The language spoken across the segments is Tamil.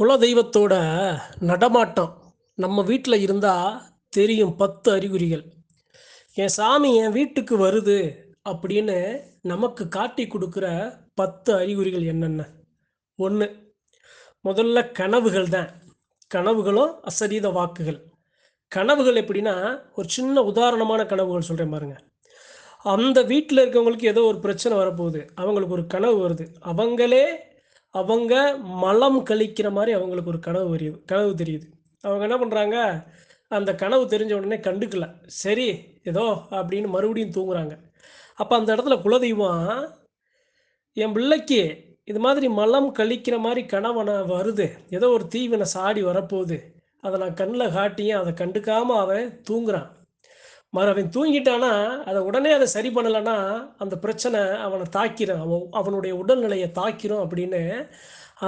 குலதெய்வத்தோட நடமாட்டம் நம்ம வீட்டில் இருந்தால் தெரியும் பத்து அறிகுறிகள். என் சாமி என் வீட்டுக்கு வருது அப்படின்னு நமக்கு காட்டி கொடுக்குற பத்து அறிகுறிகள் என்னென்ன? ஒன்று முதல்ல கனவுகள் தான். கனவுகளும் அசரீத வாக்குகள். கனவுகள் எப்படின்னா ஒரு சின்ன உதாரணமான கனவுகள் சொல்கிறேன் பாருங்கள் அந்த வீட்டில் இருக்கவங்களுக்கு ஏதோ ஒரு பிரச்சனை வரப்போகுது. அவங்களுக்கு ஒரு கனவு வருது. அவங்களே அவங்க மலம் கழிக்கிற மாதிரி அவங்களுக்கு ஒரு கனவு தெரியுது கனவு தெரியுது. அவங்க என்ன பண்ணுறாங்க அந்த கனவு தெரிஞ்ச உடனே கண்டுக்கல. சரி ஏதோ அப்படின்னு மறுபடியும் தூங்குறாங்க. அப்போ அந்த இடத்துல குலதெய்வம் என் பிள்ளைக்கு இது மாதிரி மலம் கழிக்கிற மாதிரி கனவனை வருது. ஏதோ ஒரு தீவினை சாடி வரப்போகுது. அதை நான் கண்ணில் காட்டியும் அதை கண்டுக்காமல் அவன் தூங்குறான். மறு அவன் தூங்கிட்டானா அதை உடனே அதை சரி பண்ணலைன்னா அந்த பிரச்சனை அவனை தாக்கிடும் அவன் அவனுடைய உடல்நிலையை தாக்கிரும் அப்படின்னு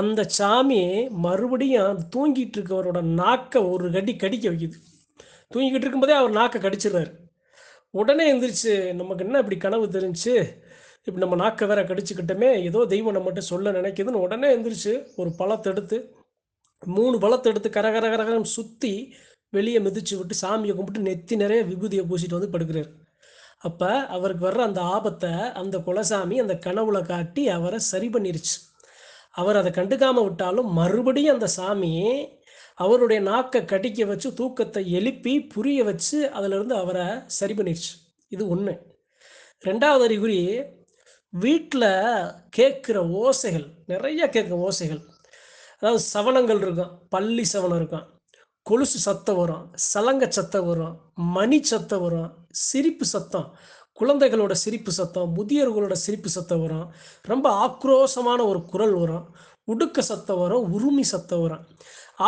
அந்த சாமி மறுபடியும் அந்த தூங்கிட்டு இருக்கவரோட நாக்கை ஒரு கடி கடிக்க வைக்குது. தூங்கிக்கிட்டு இருக்கும்போதே அவர் நாக்கை கடிச்சிடுறாரு. உடனே எந்திரிச்சு நமக்கு என்ன இப்படி கனவு தெரிஞ்சு? இப்படி நம்ம நாக்கை வேற கடிச்சுக்கிட்டோமே ஏதோ தெய்வம் நம்மகிட்ட சொல்ல நினைக்குதுன்னு. உடனே எந்திரிச்சு ஒரு பழத்தை எடுத்து மூணு பழத்தை எடுத்து கர கர சுற்றி வெளியே மிதிச்சு விட்டு சாமியை கும்பிட்டு நெத்தி நிறைய விபூதியை பூசிட்டு வந்து படுக்கிறார். அப்போ அவருக்கு வர்ற அந்த ஆபத்தை அந்த குலசாமி அந்த கனவுல காட்டி அவரை சரி பண்ணிருச்சு. அவர் அதை கண்டுக்காமல் விட்டாலும் மறுபடியும் அந்த சாமி அவருடைய நாக்கை கடிக்க வச்சு தூக்கத்தை எழுப்பி புரிய வச்சு அதிலிருந்து அவரை சரி பண்ணிருச்சு. இது ஒன்று ரெண்டாவது அறிகுறி வீட்டில் கேட்குற ஓசைகள் நிறைய கேட்கும் ஓசைகள். அதாவது சவனங்கள் இருக்கும் பள்ளி சவனம் இருக்கும். கொலுசு சத்தம் வரும் சலங்க சத்தம் வரும் மணி சத்தம் வரும் சிரிப்பு சத்தம். குழந்தைகளோட சிரிப்பு சத்தம் முதியோர்களோட சிரிப்பு சத்தம் வரும். ரொம்ப ஆக்ரோஷமான ஒரு குரல் வரும். உடுக்க சத்தம் வரும் உருமி சத்தம் வரும்.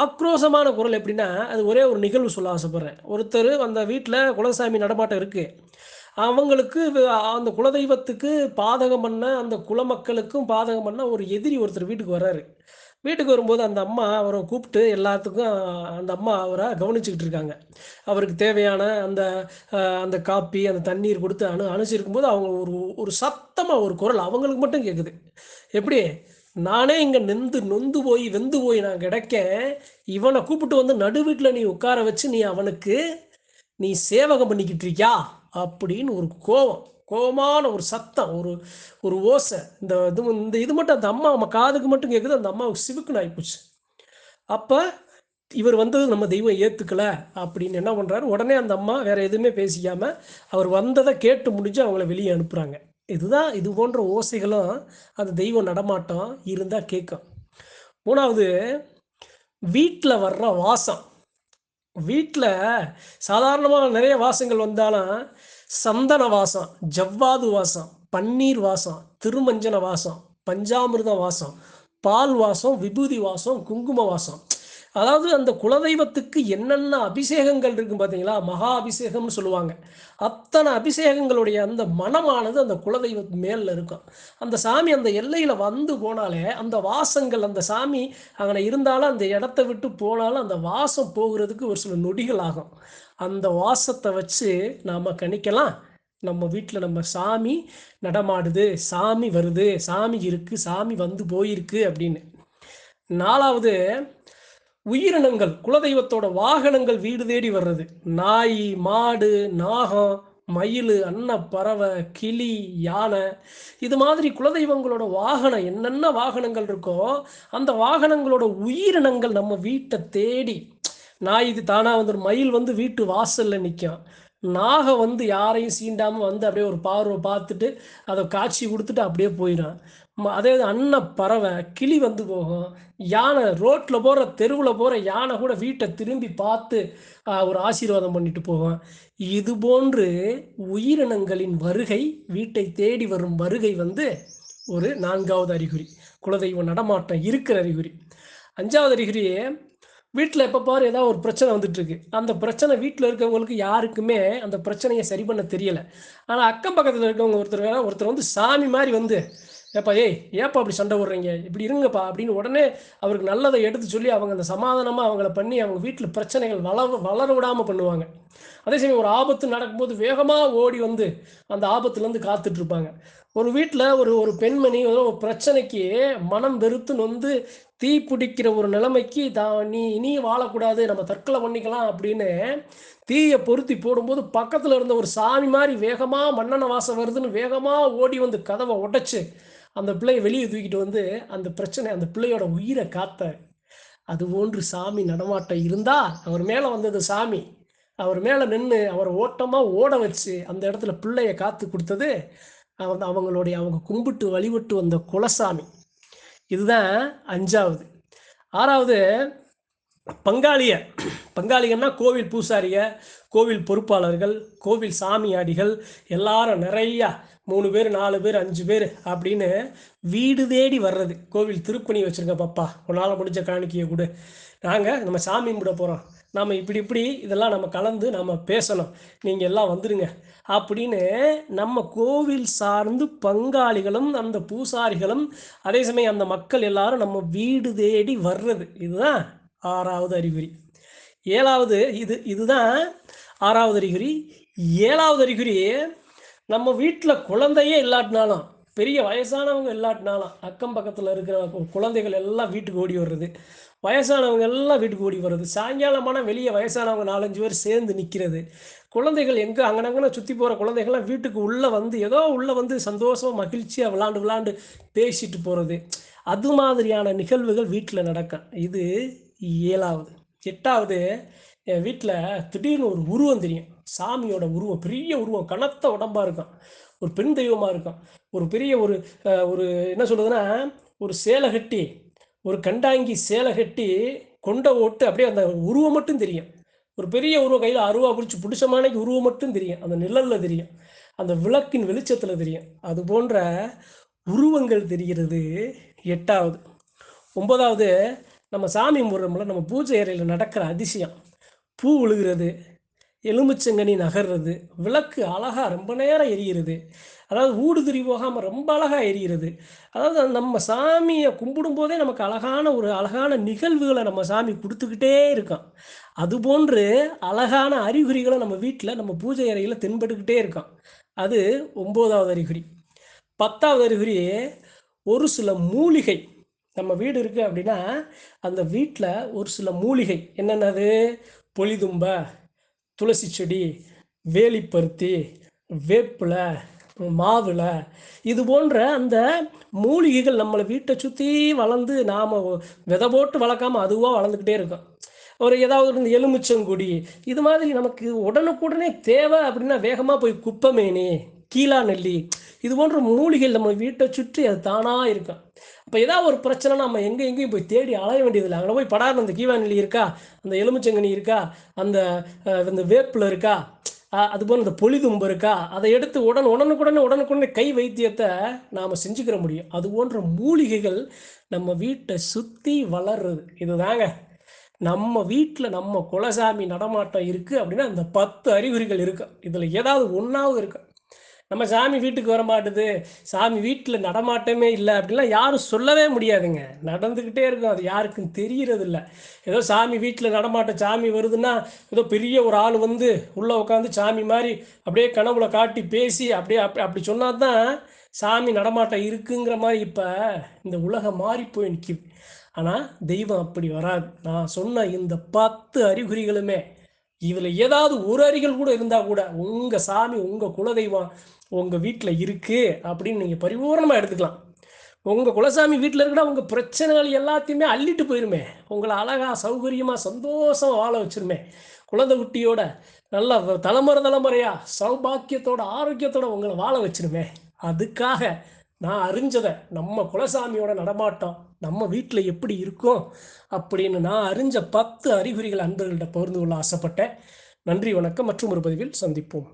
ஆக்ரோஷமான குரல் எப்படின்னா அது ஒரே ஒரு நிகழ்வு சொல்ல ஆசைப்பட்றேன். ஒருத்தர் அந்த வீட்டில் குலசாமி நடமாட்டம் இருக்குது அவங்களுக்கு அந்த குலதெய்வத்துக்கு பாதகம் பண்ண அந்த குலமக்களுக்கும் பாதகம் பண்ண ஒரு எதிரி ஒருத்தர் வீட்டுக்கு வர்றாரு. வீட்டுக்கு வரும்போது அந்த அம்மா அவரை கூப்பிட்டு எல்லாத்துக்கும் அந்த அம்மா அவரை கவனிச்சுக்கிட்டு இருக்காங்க. அவருக்கு தேவையான அந்த அந்த காப்பி அந்த தண்ணீர் கொடுத்து அணு அணைச்சிருக்கும் போது அவங்க ஒரு ஒரு சத்தமாக ஒரு குரல் அவங்களுக்கு மட்டும் கேட்குது எப்படி? நானே இங்கே நெந்து நொந்து போய் வெந்து போய் நான் கிடைக்கேன். இவனை கூப்பிட்டு வந்து நடு வீட்டில் நீ உட்கார வச்சு நீ அவனுக்கு நீ சேவகம் பண்ணிக்கிட்டு இருக்கியா? அப்படின்னு ஒரு கோவம். கோபமான ஒரு சத்தம் ஒரு ஒரு ஓசை. இந்த இது இந்த இது மட்டும் அந்த அம்மா நம்ம காதுக்கு மட்டும் கேட்குது அந்த அம்மாவுக்கு சிவுக்குன்னு ஆகிப்போச்சு அப்போ இவர் வந்தது நம்ம தெய்வம் ஏற்றுக்கல அப்படின்னு என்ன பண்ணுறாரு உடனே அந்த அம்மா வேற எதுவுமே பேசிக்காமல் அவர் வந்ததை கேட்டு முடிஞ்சு அவங்கள வெளியே அனுப்புகிறாங்க இதுதான் இது போன்ற ஓசைகளும் அந்த தெய்வம் நடமாட்டம் இருந்தால் கேட்கும் மூணாவது வீட்டில் வர்ற வாசம். வீட்டில் சாதாரணமாக நிறைய வாசங்கள் வந்தாலும் சந்தன வாசம் ஜவ்வாது வாசம் பன்னீர் வாசம் திருமஞ்சன வாசம் பஞ்சாமிர்த வாசம் பால் வாசம் விபூதி வாசம் குங்கும வாசம். அதாவது அந்த குலதெய்வத்துக்கு என்னென்ன அபிஷேகங்கள் இருக்கும் பார்த்தீங்களா? மகா அபிஷேகம்னு சொல்லுவாங்க. அத்தனை அபிஷேகங்களுடைய அந்த மனமானது அந்த குலதெய்வ மேலில் இருக்கும். அந்த சாமி அந்த எல்லையில் வந்து போனாலே அந்த வாசங்கள் அந்த சாமி அங்கே இருந்தாலும் அந்த இடத்த விட்டு போனாலும் அந்த வாசம் போகிறதுக்கு ஒரு சில நொடிகள் ஆகும். அந்த வாசத்தை வச்சு நாம் கணிக்கலாம். நம்ம வீட்டில் நம்ம சாமி நடமாடுது சாமி வருது சாமி இருக்குது சாமி வந்து போயிருக்கு அப்படின்னு. நாலாவது உயிரினங்கள் குலதெய்வத்தோட வாகனங்கள் வீடு தேடி வர்றது. நாய் மாடு நாகம் மயில் அன்ன பறவை கிளி யானை. இது மாதிரி குலதெய்வங்களோட வாகனம் என்னென்ன வாகனங்கள் இருக்கோ அந்த வாகனங்களோட உயிரினங்கள் நம்ம வீட்டை தேடி. நாய் இது தானாக வந்துடும் மயில் வந்து வீட்டு வாசலில் நிற்கும் நாகம் வந்து யாரையும் சீண்டாமல் வந்து அப்படியே ஒரு பார்வை பார்த்துட்டு அதை காட்சி கொடுத்துட்டு அப்படியே போயிடும். அதே அன்ன பறவை கிளி வந்து போகும். யானை ரோட்டில் போகிற தெருவில் போகிற யானை கூட வீட்டை திரும்பி பார்த்து ஒரு ஆசீர்வாதம் பண்ணிட்டு போகும். இது போன்று உயிரினங்களின் வருகை வீட்டை தேடி வரும் வருகை வந்து ஒரு நான்காவது அறிகுறி. குலதெய்வ நடமாட்டம் இருக்கிற அறிகுறி. அஞ்சாவது அறிகுறியே வீட்டில் எப்போ பாரு ஏதாவது ஒரு பிரச்சனை வந்துட்டுருக்கு. அந்த பிரச்சனை வீட்டில் இருக்கவங்களுக்கு யாருக்குமே அந்த பிரச்சனையை சரி பண்ண தெரியலை. ஆனால் அக்கம் பக்கத்தில் இருக்கவங்க ஒருத்தர் ஒருத்தர் வந்து சாமி மாதிரி வந்து ஏப்பா ஏய் ஏப்பா அப்படி சண்டை விடுறீங்க இப்படி இருங்கப்பா அப்படின்னு உடனே அவருக்கு நல்லதை எடுத்து சொல்லி அவங்க அந்த சமாதானமாக அவங்கள பண்ணி அவங்க வீட்டில் பிரச்சனைகள் வளர வளர விடாமல் பண்ணுவாங்க. அதே சமயம் ஒரு ஆபத்து நடக்கும்போது வேகமாக ஓடி வந்து அந்த ஆபத்துலேருந்து காத்துட்டு இருப்பாங்க ஒரு வீட்டில் ஒரு ஒரு பெண்மணி ஒரு பிரச்சனைக்கு மனம் வெறுத்து நொந்து தீ பிடிக்கிற ஒரு நிலைமைக்கு தான் நீ இனி வாழக்கூடாது நம்ம தற்கொலை பண்ணிக்கலாம் அப்படின்னு தீயை பொருத்தி போடும்போது பக்கத்தில் இருந்த ஒரு சாமி மாதிரி வேகமாக மண்ணெண்ண வாசம் வருதுன்னு வேகமாக ஓடி வந்து கதவை உடைச்சு அந்த பிள்ளையை வெளியே தூக்கிட்டு வந்து அந்த பிரச்சனை அந்த பிள்ளையோட உயிரை காத்த. அது போன்று சாமி நடமாட்டம் இருந்தா அவர் மேலே வந்தது சாமி. அவர் மேலே நின்று அவரை ஓட்டமாக ஓட வச்சு அந்த இடத்துல பிள்ளைய காத்து கொடுத்தது அவங்க அவங்களுடைய அவங்க கும்பிட்டு வழிபட்டு வந்த குலசாமி. இதுதான் அஞ்சாவது. ஆறாவது பங்காளிய. பங்காளிகன்னா கோவில் பூசாரிய கோவில் பொறுப்பாளர்கள் கோவில் சாமியாடிகள் எல்லாரும் நிறையா மூணு பேர் நாலு பேர் அஞ்சு பேர் அப்படின்னு வீடு தேடி வர்றது. கோவில் திருப்பணி வச்சுருங்க பாப்பா. உன்னால் முடிஞ்ச காணிக்கையை கூட. நாங்கள் நம்ம சாமி கும்பிட போகிறோம் நம்ம இப்படி இப்படி இதெல்லாம் நம்ம கலந்து நம்ம பேசணும். நீங்கள் எல்லாம் வந்துடுங்க அப்படின்னு நம்ம கோவில் சார்ந்து பங்காளிகளும் அந்த பூசாரிகளும் அதே சமயம் அந்த மக்கள் எல்லாரும் நம்ம வீடு தேடி வர்றது. இதுதான் ஆறாவது அறிகுறி. ஏழாவது இது இதுதான் ஆறாவது அறிகுறி. ஏழாவது அறிகுறி நம்ம வீட்டில் குழந்தையே இல்லாட்டினாலும் பெரிய வயசானவங்க இல்லாட்டினாலும் அக்கம் பக்கத்தில் இருக்கிற குழந்தைகள் எல்லாம் வீட்டுக்கு ஓடி வர்றது வயசானவங்க எல்லாம் வீட்டுக்கு ஓடி வர்றது சாயங்காலமான வெளியே வயசானவங்க நாலஞ்சு பேர் சேர்ந்து நிற்கிறது குழந்தைகள் எங்கே அங்கனங்கன சுற்றி போகிற குழந்தைகள்லாம் வீட்டுக்கு உள்ளே வந்து ஏதோ உள்ளே வந்து சந்தோஷமாக மகிழ்ச்சியாக விளாண்டு விளாண்டு பேசிட்டு போகிறது அது மாதிரியான நிகழ்வுகள் வீட்டில் நடக்கும். இது ஏழாவது. எட்டாவது என் வீட்டில் திடீர்னு ஒரு உருவம் தெரியும். சாமியோட உருவம் பெரிய உருவம் கனத்த உடம்பாக இருக்கும். ஒரு பெண் தெய்வமாக இருக்கும். ஒரு பெரிய ஒரு ஒரு என்ன சொல்லுதுன்னா ஒரு சேலை கட்டி ஒரு கண்டாங்கி சேலை கட்டி கொண்ட ஓட்டு அப்படியே அந்த உருவம் மட்டும் தெரியும். ஒரு பெரிய உருவம் கையில் அருவா பிடிச்சி பிடிச்சமானைக்கு உருவம் மட்டும் தெரியும். அந்த நிழலில் தெரியும். அந்த விளக்கின் வெளிச்சத்தில் தெரியும். அது போன்ற உருவங்கள் தெரிகிறது எட்டாவது. ஒன்பதாவது நம்ம சாமி முறையில் நம்ம பூஜை அறையில் நடக்கிற அதிசயம். பூ விழுகிறது எலுமிச்சங்கனி நகர்றது விளக்கு அழகாக ரொம்ப நேரம் எரிகிறது அதாவது ஊடுதிரி போகாமல் ரொம்ப அழகாக எரிகிறது அதாவது நம்ம சாமியை கும்பிடும் போதே நமக்கு அழகான ஒரு அழகான நிகழ்வுகளை நம்ம சாமி கொடுத்துக்கிட்டே இருக்கோம் அதுபோன்று அழகான அறிகுறிகளை நம்ம வீட்டில் நம்ம பூஜை அறையில் தென்பட்டுக்கிட்டே இருக்கோம் அது ஒம்போதாவது அறிகுறி. பத்தாவது அறிகுறி ஒரு சில மூலிகை. நம்ம வீடு இருக்குது அப்படின்னா அந்த வீட்டில் ஒரு சில மூலிகை. என்னென்னது? பொலிதும்ப துளசி செடி வேலிப்பருத்தி வேப்பிலை மாதுளை இது போன்ற அந்த மூலிகைகள் நம்மளை வீட்டை சுற்றி வளர்ந்து நாம் விதை போட்டு வளர்க்காம அதுவாக வளர்ந்துக்கிட்டே இருக்கும். ஒரு ஏதாவது இந்த எலுமிச்சங்குடி இது மாதிரி நமக்கு உடனுக்குடனே தேவை அப்படின்னா வேகமாக போய் குப்பமேனி கீழா நெல்லி இது போன்ற மூலிகைகள் நம்ம வீட்டை சுற்றி அது தானாக இருக்கும். இப்போ ஏதாவது ஒரு பிரச்சனை நம்ம எங்கே எங்கேயும் போய் தேடி அலைய வேண்டியதில்லை. அங்கே போய் படாத அந்த கீவானிலி இருக்கா? அந்த எலுமிச்சங்கனி இருக்கா? அந்த இந்த வேப்பில் இருக்கா? அதுபோல் அந்த பொலிதும்பு இருக்கா? அதை எடுத்து உடன் உடனுக்குடனே உடனுக்குடனே கை வைத்தியத்தை நாம் செஞ்சுக்கிற முடியும். அது போன்ற மூலிகைகள் நம்ம வீட்டை சுற்றி வளர்றது இதுதாங்க. நம்ம வீட்டில் நம்ம குலசாமி நடமாட்டம் இருக்குது அப்படின்னா அந்த பத்து அறிகுறிகள் இருக்கு. இதில் ஏதாவது ஒன்றாவது இருக்கு. நம்ம சாமி வீட்டுக்கு வர மாட்டுது. சாமி வீட்டில் நடமாட்டமே இல்லை அப்படின்லாம் யாரும் சொல்லவே முடியாதுங்க. நடந்துக்கிட்டே இருக்கும். அது யாருக்கும் தெரியறது இல்லை ஏதோ சாமி வீட்டில் நடமாட்டம் சாமி வருதுன்னா ஏதோ பெரிய ஒரு ஆள் வந்து உள்ளே உட்காந்து சாமி மாதிரி அப்படியே கனவுல காட்டி பேசி அப்படியே அப்படி அப்படி சொன்னால் தான் சாமி நடமாட்டம் இருக்குங்கிற மாதிரி இப்போ இந்த உலகம் மாறி போய் நிற்கிது ஆனால் தெய்வம் அப்படி வராது. நான் சொன்ன இந்த பத்து அறிகுறிகளுமே இதில் ஏதாவது ஒரு அறிகள் கூட இருந்தால் கூட உங்கள் சாமி உங்கள் குலதெய்வம் உங்கள் வீட்டில் இருக்குது அப்படின்னு நீங்கள் பரிபூர்ணமாக எடுத்துக்கலாம். உங்கள் குலசாமி வீட்டில் இருக்கிற உங்கள் பிரச்சனைகள் எல்லாத்தையுமே அள்ளிட்டு போயிருமே. உங்களை அழகாக சௌகரியமாக சந்தோஷமாக வாழ வச்சிருமே. குழந்தை குட்டியோட நல்ல தலைமுறை தலைமுறையாக சௌபாக்கியத்தோட ஆரோக்கியத்தோட உங்களை வாழ வச்சிருமே. அதுக்காக நான் அறிஞ்சதை நம்ம குலசாமியோட நடமாட்டம் நம்ம வீட்டில் எப்படி இருக்கும் அப்படின்னு நான் அறிஞ்ச பத்து அறிகுறிகள் அன்பர்கள்ட்ட பகிர்ந்து கொள்ள ஆசைப்பட்டேன். நன்றி வணக்கம். மற்றும் ஒரு பதிவில் சந்திப்போம்.